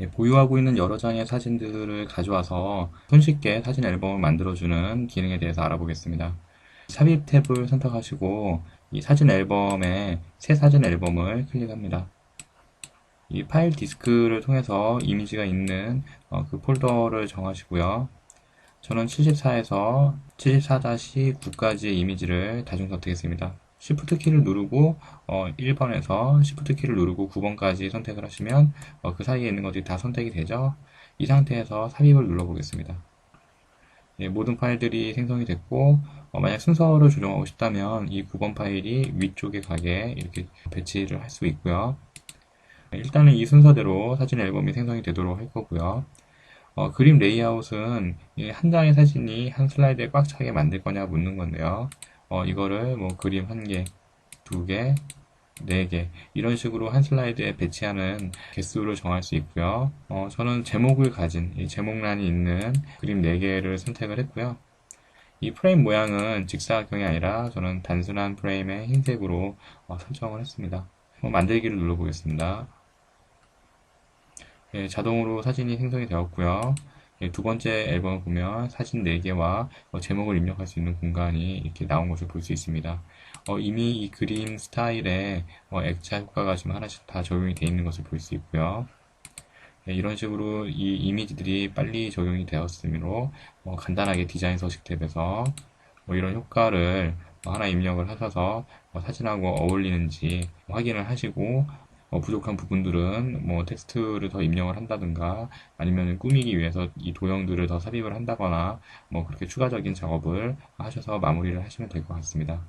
예, 보유하고 있는 여러 장의 사진들을 가져와서 손쉽게 사진 앨범을 만들어주는 기능에 대해서 알아보겠습니다. 삽입 탭을 선택하시고 이 사진 앨범에 새 사진 앨범을 클릭합니다. 이 파일 디스크를 통해서 이미지가 있는 어, 그 폴더를 정하시고요. 저는 74에서 74-9까지의 이미지를 다중 선택했습니다. Shift 키를 누르고 어, 1번에서 Shift 키를 누르고 9번까지 선택을 하시면 어, 그 사이에 있는 것들이 다 선택이 되죠. 이 상태에서 삽입을 눌러보겠습니다. 예, 모든 파일들이 생성이 됐고 어, 만약 순서를 조정하고 싶다면 이 9번 파일이 위쪽에 가게 이렇게 배치를 할 수 있고요. 일단은 이 순서대로 사진 앨범이 생성이 되도록 할 거고요. 어, 그림 레이아웃은 한 장의 사진이 한 슬라이드에 꽉 차게 만들 거냐 묻는 건데요. 어, 이거를 뭐 그림 한 개, 두 개, 네 개, 이런 식으로 한 슬라이드에 배치하는 개수를 정할 수 있고요. 어, 저는 제목을 가진 이 제목란이 있는 그림 네 개를 선택을 했고요. 이 프레임 모양은 직사각형이 아니라 저는 단순한 프레임의 흰색으로 어, 설정을 했습니다. 어, 만들기를 눌러보겠습니다. 예, 자동으로 사진이 생성이 되었고요. 예, 두 번째 앨범을 보면 사진 4개와 어, 제목을 입력할 수 있는 공간이 이렇게 나온 것을 볼 수 있습니다. 어, 이미 이 그림 스타일에 어, 액자 효과가 좀 하나씩 다 적용이 되어 있는 것을 볼 수 있고요. 예, 이런 식으로 이 이미지들이 빨리 적용이 되었으므로 어, 간단하게 디자인 서식 탭에서 뭐 이런 효과를 하나 입력을 하셔서 어, 사진하고 어울리는지 확인을 하시고 어, 부족한 부분들은 뭐 텍스트를 더 입력을 한다든가 아니면 꾸미기 위해서 이 도형들을 더 삽입을 한다거나 뭐 그렇게 추가적인 작업을 하셔서 마무리를 하시면 될 것 같습니다.